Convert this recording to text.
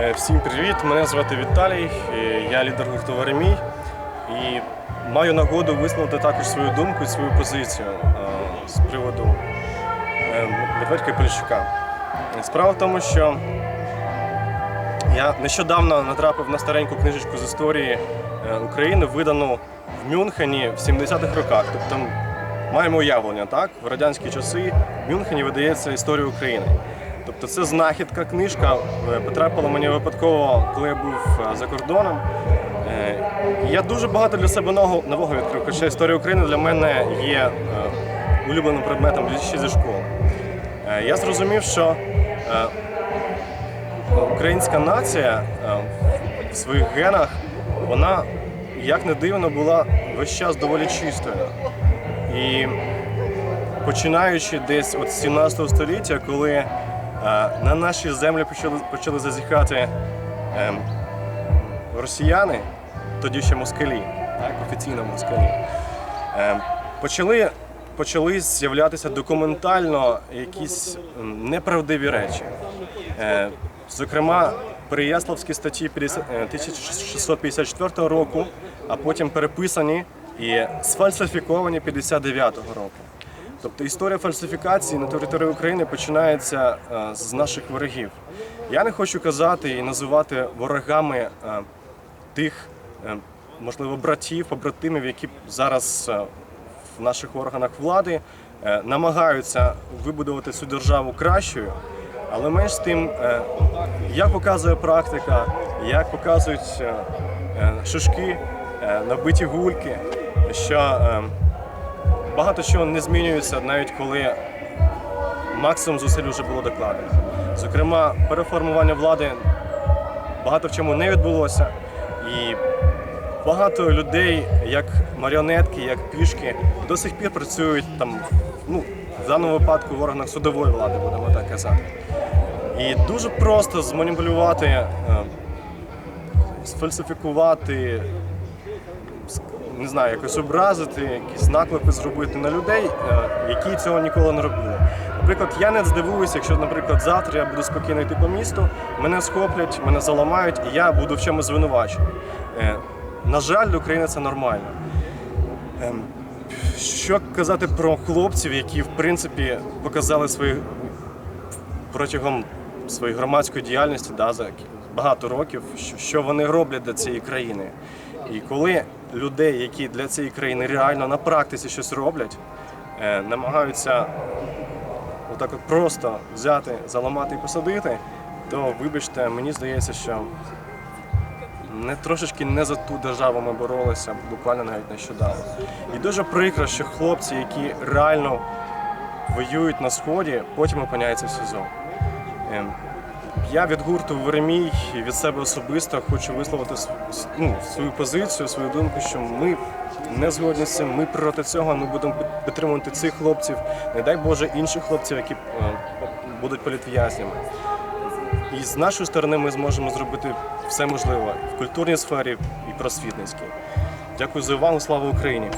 Е, Всім привіт! Мене звати Віталій, е, я лідер гурту Веремій і маю нагоду висловити також свою думку і свою позицію е, з приводу Медведька Поліщука. Справа в тому, що я нещодавно натрапив на стареньку книжечку з історії України, видану в Мюнхені в 70-х роках. Тобто маємо уявлення, так? В радянські часи в Мюнхені видається історія України. Тобто це знахідка, книжка е, потрапила мені випадково, коли я був е, за кордоном. Е, Я дуже багато для себе нового, відкрив, хоча історія України для мене є улюбленим предметом ще зі школи. Я зрозумів, що українська нація в своїх генах, вона, як не дивно, була весь час доволі чистою. І починаючи десь от з 17 століття, коли на наші землі почали, почали зазіхати е, росіяни, тоді ще москалі, так, офіційно москалі, е, почали, почали з'являтися документально якісь неправдиві речі. Е, Зокрема, Переяславські статті 50 е, 1654 року, а потім переписані і сфальсифіковані 59-го року. Тобто історія фальсифікації на території України починається е, з наших ворогів. Я не хочу казати і називати ворогами е, тих, е, можливо, братів, побратимів, які зараз в наших органах влади намагаються вибудувати цю державу кращою. Але менш з тим, як показує практика, як показують шишки, набиті гульки, що багато чого не змінюється, навіть коли максимум зусиль вже було докладено. Зокрема, переформування влади багато в чому не відбулося. І багато людей, як маріонетки, як пішки, до сих пір працюють там, ну, в даному випадку в органах судової влади, будемо так казати. І дуже просто зманіпулювати, е, сфальсифікувати, не знаю, якось образити, якісь наклепи зробити на людей, е, які цього ніколи не робили. Наприклад, я не здивуюся, якщо, наприклад, завтра я буду спокійно йти по місту, мене схоплять, мене заламають, і я буду в чомусь звинувачений. Е, На жаль, для України це нормально. Ем, Що казати про хлопців, які в принципі показали свої протягом своєї громадської діяльності да, за багато років, що, що вони роблять для цієї країни. І коли людей, які для цієї країни реально на практиці щось роблять, е, намагаються отак от просто взяти, заламати і посадити, то вибачте, мені здається, що не трошечки не за ту державу ми боролися, буквально навіть нещодавно. І дуже прикро, що хлопці, які реально воюють на сході, потім опиняються в СІЗО. Я від гурту Веремій від себе особисто хочу висловити ну, свою позицію, свою думку, що ми не згодні з цим, ми проти цього, ми будемо підтримувати цих хлопців, не дай Боже інших хлопців, які е, будуть політв'язнями. І з нашої сторони ми зможемо зробити все можливе в культурній сфері і просвітницькій. Дякую за увагу, слава Україні!